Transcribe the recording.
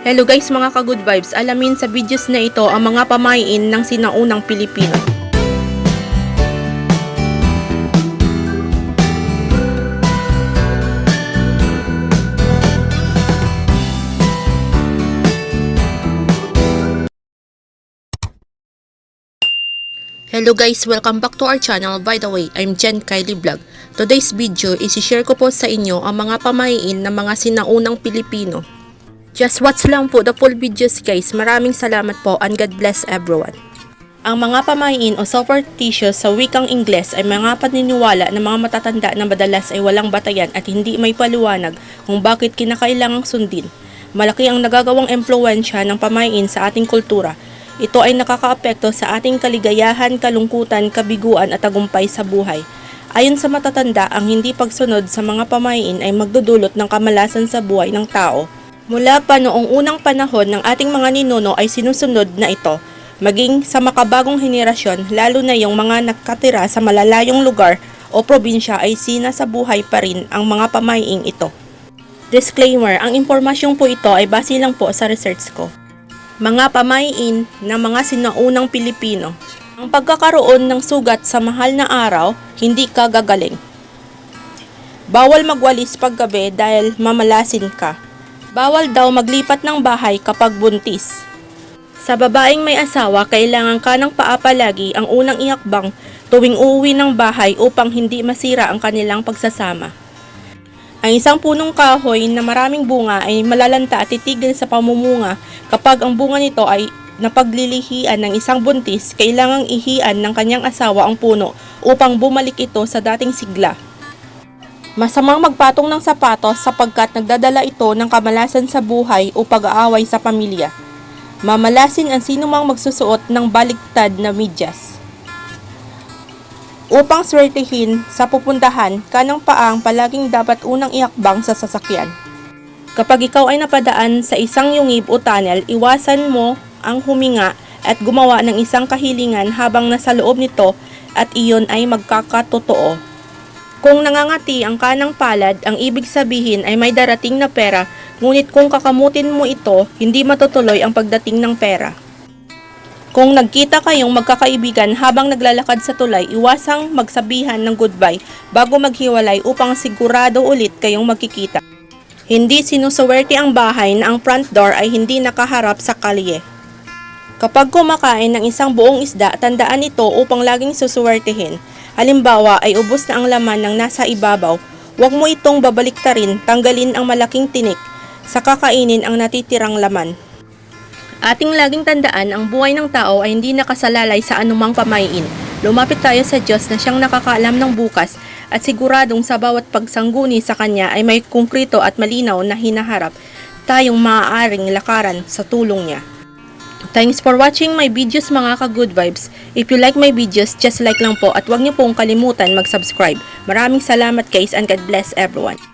Hello guys mga ka-good vibes, alamin sa videos na ito ang mga pamain ng sinaunang Pilipino. Hello guys, welcome back to our channel. By the way, I'm Jen Kylie Vlog. Today's video is share ko po sa inyo ang mga pamain ng mga sinaunang Pilipino. Just watch lang po the full videos guys. Maraming salamat po and God bless everyone. Ang mga pamain o superstitious sa wikang Ingles ay mga paniniwala ng mga matatanda na madalas ay walang batayan at hindi may paliwanag kung bakit kinakailangang sundin. Malaki ang nagagawang impluensya ng pamain sa ating kultura. Ito ay nakakaapekto sa ating kaligayahan, kalungkutan, kabiguan at tagumpay sa buhay. Ayon sa matatanda, ang hindi pagsunod sa mga pamain ay magdudulot ng kamalasan sa buhay ng tao. Mula pa noong unang panahon ng ating mga ninuno ay sinusunod na ito, maging sa makabagong henerasyon, lalo na yung mga nakatira sa malalayong lugar o probinsya ay sina sa buhay pa rin ang mga pamaing ito. Disclaimer, ang impormasyong po ito ay base lang po sa research ko. Mga pamain ng mga sinaunang Pilipino. Ang pagkakaroon ng sugat sa mahal na araw, hindi ka gagaling. Bawal magwalis paggabi dahil mamalasin ka. Bawal daw maglipat ng bahay kapag buntis. Sa babaeng may asawa, kailangan ka ng paa palagi ang unang iakbang tuwing uuwi ng bahay upang hindi masira ang kanilang pagsasama. Ang isang punong kahoy na maraming bunga ay malalanta at titigil sa pamumunga kapag ang bunga nito ay napaglilihian ng isang buntis, kailangang ihian ng kanyang asawa ang puno upang bumalik ito sa dating sigla. Masamang magpatong ng sapatos sapagkat nagdadala ito ng kamalasan sa buhay o pag-aaway sa pamilya. Mamalasin ang sinumang magsusuot ng baligtad na medyas. Upang swertihin sa pupuntahan, kanang paang palaging dapat unang iakbang sa sasakyan. Kapag ikaw ay napadaan sa isang yungib o tunnel, iwasan mo ang huminga at gumawa ng isang kahilingan habang nasa loob nito at iyon ay magkakatotoo. Kung nangangati ang kanang palad, ang ibig sabihin ay may darating na pera, ngunit kung kakamutin mo ito, hindi matutuloy ang pagdating ng pera. Kung nagkita kayong magkakaibigan habang naglalakad sa tulay, iwasang magsabihan ng goodbye bago maghiwalay upang sigurado ulit kayong magkikita. Hindi sinusuwerte ang bahay na ang front door ay hindi nakaharap sa kalye. Kapag kumakain ng isang buong isda, tandaan ito upang laging susuwertehin. Halimbawa ay ubos na ang laman ng nasa ibabaw, huwag mo itong babaliktarin, tanggalin ang malaking tinik, sa kakainin ang natitirang laman. Ating laging tandaan, ang buhay ng tao ay hindi nakasalalay sa anumang pamain. Lumapit tayo sa Diyos na siyang nakakaalam ng bukas at siguradong sa bawat pagsangguni sa Kanya ay may konkrito at malinaw na hinaharap tayong maaaring lakaran sa tulong niya. Thanks for watching my videos mga ka-good vibes. If you like my videos, just like lang po at huwag niyo pong kalimutan mag-subscribe. Maraming salamat guys and God bless everyone.